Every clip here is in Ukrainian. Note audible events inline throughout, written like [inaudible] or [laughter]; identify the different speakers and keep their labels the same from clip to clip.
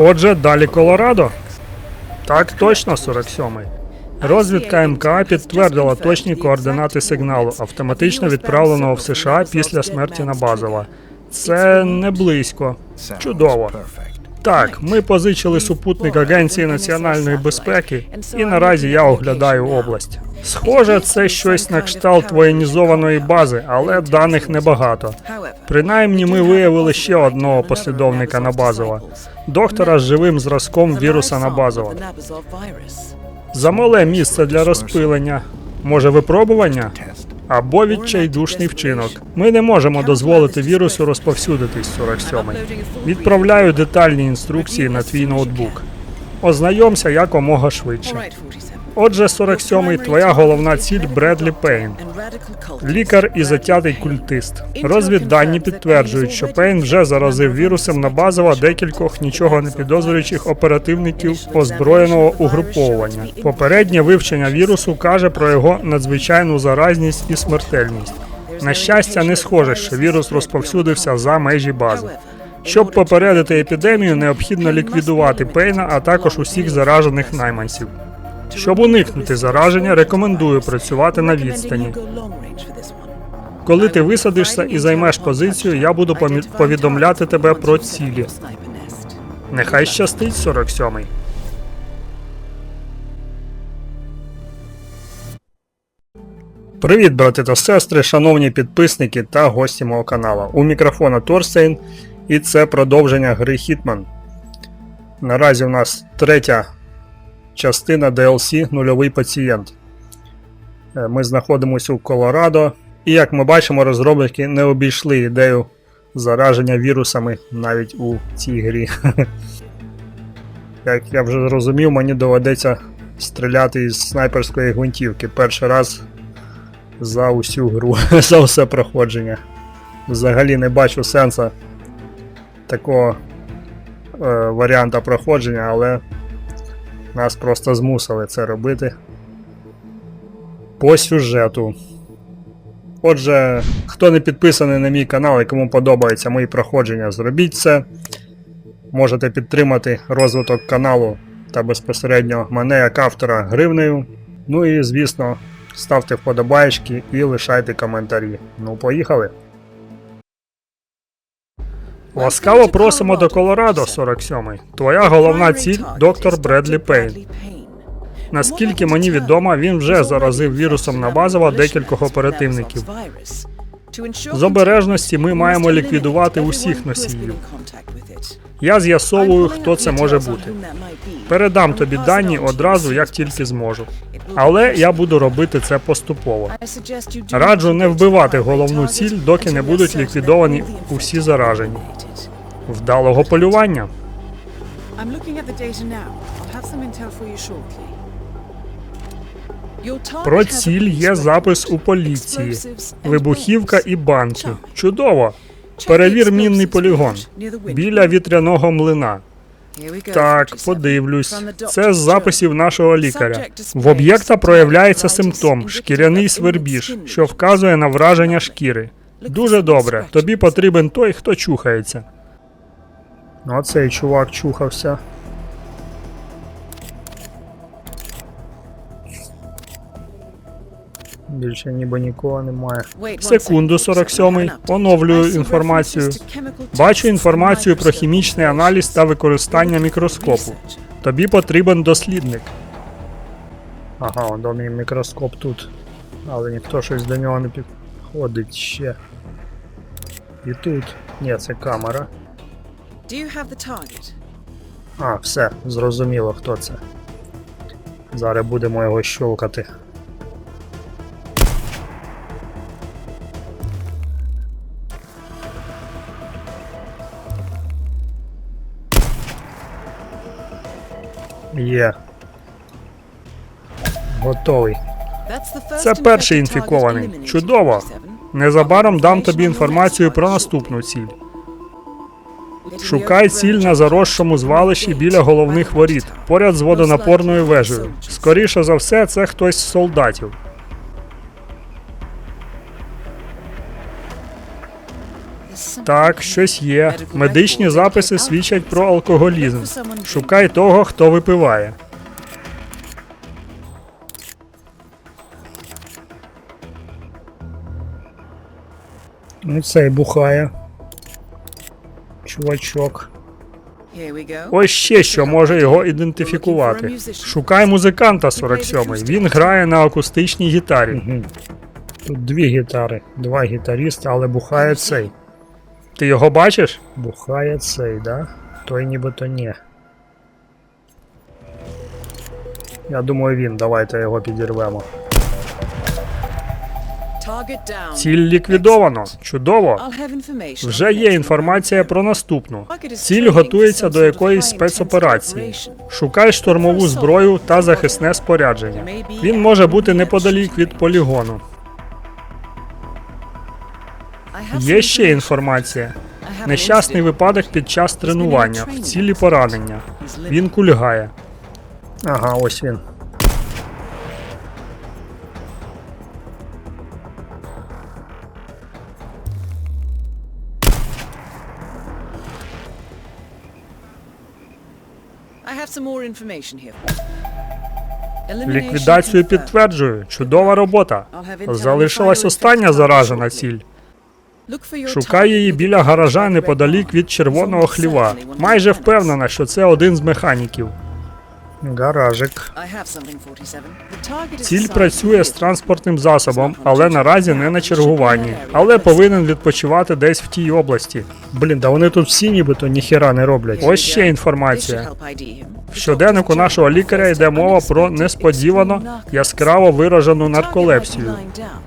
Speaker 1: Отже, далі Колорадо. Так точно, 47-й. Розвідка МК підтвердила точні координати сигналу, автоматично відправленого в США після смерті Набазова. Це не близько. Чудово. Так, ми позичили супутник Агенції національної безпеки, і наразі я оглядаю область. Схоже, це щось на кшталт воєнізованої бази, але даних небагато. Принаймні, ми виявили ще одного послідовника Набазова, доктора з живим зразком віруса Набазова. Замале місце для розпилення. Може, випробування? Або відчайдушний вчинок. Ми не можемо дозволити вірусу розповсюдитись 47-й. Відправляю детальні інструкції на твій ноутбук. Ознайомся якомога швидше. Отже, 47-й, твоя головна ціль Бредлі Пейн. Лікар і затятий культист. Розвіддані підтверджують, що Пейн вже заразив вірусом на базово декількох нічого не підозрюючих оперативників озброєного угруповування. Попереднє вивчення вірусу каже про його надзвичайну заразність і смертельність. На щастя, не схоже, що вірус розповсюдився за межі бази. Щоб попередити епідемію, необхідно ліквідувати Пейна, а також усіх заражених найманців. Щоб уникнути зараження, рекомендую працювати на відстані. Коли ти висадишся і займеш позицію, я буду повідомляти тебе про цілі. Нехай щастить 47-й. Привіт, брати та сестри, шановні підписники та гості мого каналу. У мікрофона Торстейн, і це продовження гри Hitman. Наразі у нас третя частина DLC Нульовий пацієнт. Е, Ми знаходимося у Колорадо, і як ми бачимо, розробники не обійшли ідею зараження вірусами навіть у цій грі. [laughs] Як я вже зрозумів, мені доведеться стріляти із снайперської гвинтівки перший раз за усю гру, [laughs] за все проходження. Взагалі не бачу сенсу такого е, варіанта проходження, але нас просто змусили це робити. По сюжету. Отже, хто не підписаний на мій канал і кому подобаються мої проходження, зробіть це. Можете підтримати розвиток каналу та безпосередньо мене як автора гривнею. Ну і звісно, ставте вподобаєчки і лишайте коментарі. Ну, поїхали. Ласкаво просимо до Колорадо, 47-й. Твоя головна ціль доктор Бредлі Пейн. Наскільки мені відомо, він вже заразив вірусом на базово декількох оперативників. З обережності ми маємо ліквідувати усіх носіїв. Я з'ясовую, хто це може бути. Передам тобі дані одразу, як тільки зможу. Але я буду робити це поступово. Раджу не вбивати головну ціль, доки не будуть ліквідовані усі заражені. Вдалого полювання.
Speaker 2: I'm looking at the data now. I'll have some intel for you shortly.
Speaker 1: Про ціль є запис у поліції. Вибухівка і банки. Чудово. Перевір мінний полігон біля вітряного млина. Так, подивлюсь. Це з записів нашого лікаря. В об'єкта проявляється симптом шкіряний свербіж, що вказує на враження шкіри. Дуже добре. Тобі потрібен той, хто чухається. Ну, а цей чувак чухався. Більше ніби нікого немає. Секунду, 47-й.
Speaker 2: I have an update.
Speaker 1: Оновлюю інформацію. Бачу інформацію про хімічний аналіз та використання мікроскопу. Тобі потрібен дослідник. Ага, он до мій мікроскоп тут. Але ніхто щось до нього не підходить ще. І тут. Ні, це камера.
Speaker 2: Do you have the target?
Speaker 1: А, все, зрозуміло, хто це. Зараз будемо його щолкати. Є. Готовий. Це перший інфікований. Чудово. Незабаром дам тобі інформацію про наступну ціль. Шукай ціль на заросшому звалищі біля головних воріт, поряд з водонапорною вежею. Скоріше за все, це хтось з солдатів. Так, щось є. Медичні записи свідчать про алкоголізм. Шукай того, хто випиває.
Speaker 3: Ну цей бухає. Чувачок.
Speaker 1: Ось ще що може його ідентифікувати. Шукай музиканта 47-й. Він грає на акустичній гітарі.
Speaker 3: Угу. Тут дві гітари, два гітаріста, але бухає цей.
Speaker 1: Ти його бачиш?
Speaker 3: Бухає цей, да? Той нібито ні. Я думаю, він. Давайте його підірвемо.
Speaker 2: Target down.
Speaker 1: Ціль ліквідовано. Чудово.
Speaker 2: I'll have information.
Speaker 1: Вже є інформація про наступну. Ціль готується до якоїсь спецоперації. Шукай штурмову зброю та захисне спорядження. Він може бути неподалік від полігону. Є ще інформація. Нещасний випадок під час тренування. В цілі поранення. Він кульгає.
Speaker 3: Ага, ось він.
Speaker 1: Ліквідацію підтверджую. Чудова робота. Залишилась остання заражена ціль. Шукай її біля гаража неподалік від червоного хліва. Майже впевнена, що це один з механіків.
Speaker 3: Гаражик.
Speaker 1: Ціль працює з транспортним засобом, але наразі не на чергуванні. Але повинен відпочивати десь в тій області.
Speaker 3: Блін, да вони тут всі нібито ніхіра не роблять.
Speaker 1: Ось ще інформація. В щоденнику нашого лікаря йде мова про несподівано яскраво виражену нарколепсію.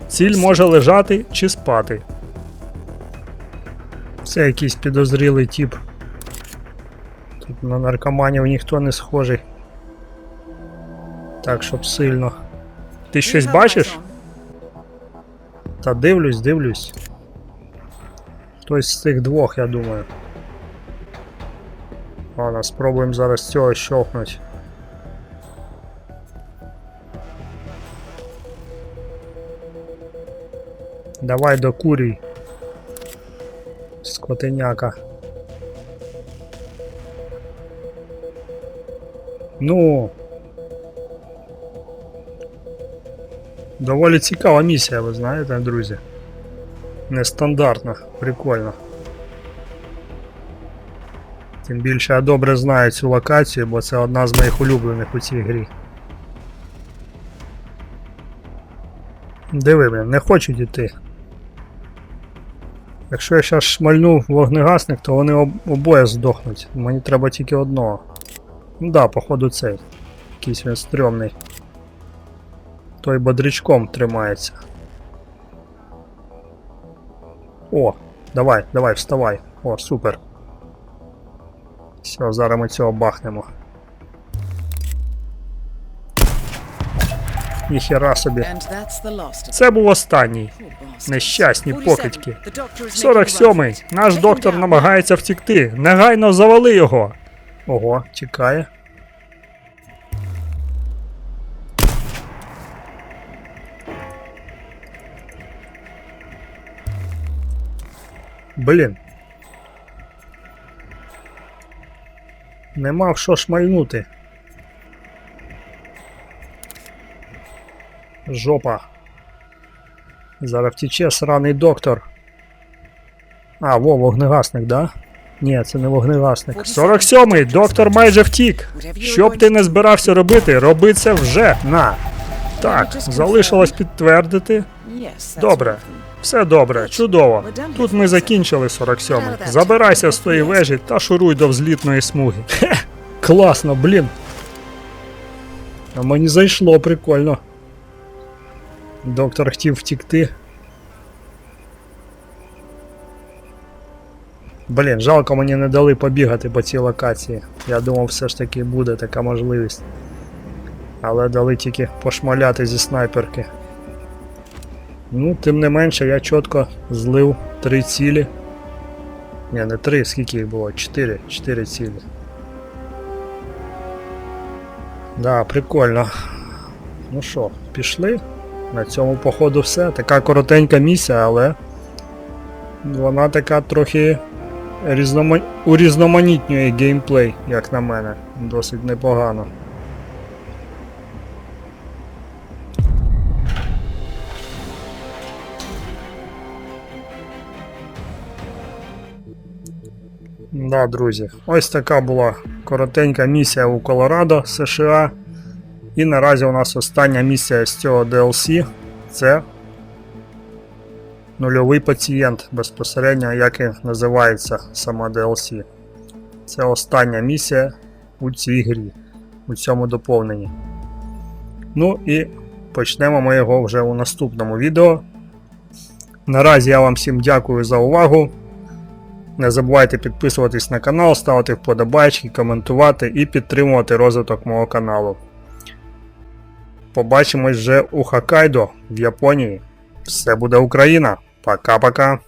Speaker 1: Ціль може лежати чи спати.
Speaker 3: Це якийсь підозрілий тип. Тут на наркоманів ніхто не схожий. Так, щоб сильно.
Speaker 1: Ти щось бачиш?
Speaker 3: Та дивлюсь, дивлюсь. Хтось з цих двох, я думаю. Ладно, спробуємо зараз цього щовкнуть. Давай докурюй. Скотиняка. Ну. Доволі цікава місія, ви знаєте, друзі. Нестандартна, прикольно. Тим більше я добре знаю цю локацію, бо це одна з моїх улюблених у цій грі. Диви, блін, не хочуть іти. Якщо я зараз шмальну вогнегасник, то вони обоє здохнуть. Мені треба тільки одного. Ну да, походу цей. Якийсь він стрьомний. Той бодрячком тримається. О, давай, давай, вставай. О, супер. Все, зараз ми цього бахнемо. Ніхера собі.
Speaker 1: Це був останній. Нещасні покидьки. 47-й. Наш доктор намагається втікти. Негайно завали його.
Speaker 3: Ого, тікає. Блін. Нема в що шмальнути. Жопа. Зараз втіче сраний доктор. А, во, вогнегасник, да? Ні, це не вогнегасник.
Speaker 1: 47-й. Доктор майже втік. Що б ти не збирався робити, роби це вже.
Speaker 3: На!
Speaker 1: Так, залишилось підтвердити. Добре. Все добре, чудово. Тут ми закінчили 47-й. Забирайся з тої вежі та шуруй до взлітної смуги.
Speaker 3: Класно, блін. А мені зайшло прикольно. Доктор хотів втікти. Блін, жалко мені не дали побігати по цій локації. Я думав, все ж таки буде така можливість. Але дали тільки пошмаляти зі снайперки. Ну, тим не менше, я чітко злив три цілі. Ні, не три, скільки їх було? Чотири. Чотири цілі. Да, прикольно. Ну що, пішли? На цьому походу все. Така коротенька місія, але Вона така трохи різнома... урізноманітнює геймплей, як на мене. Досить непогано. Да, друзі, ось така була коротенька місія у Колорадо, США. І наразі у нас остання місія з цього DLC це нульовий пацієнт, безпосередньо, як і називається сама DLC. Це остання місія у цій грі, у цьому доповненні. Ну і почнемо ми його вже у наступному відео. Наразі я вам всім дякую за увагу. Не забувайте підписуватись на канал, ставити вподобайки, коментувати і підтримувати розвиток мого каналу. Побачимось вже у Хоккайдо в Японії. Все буде Україна! Пока-пока!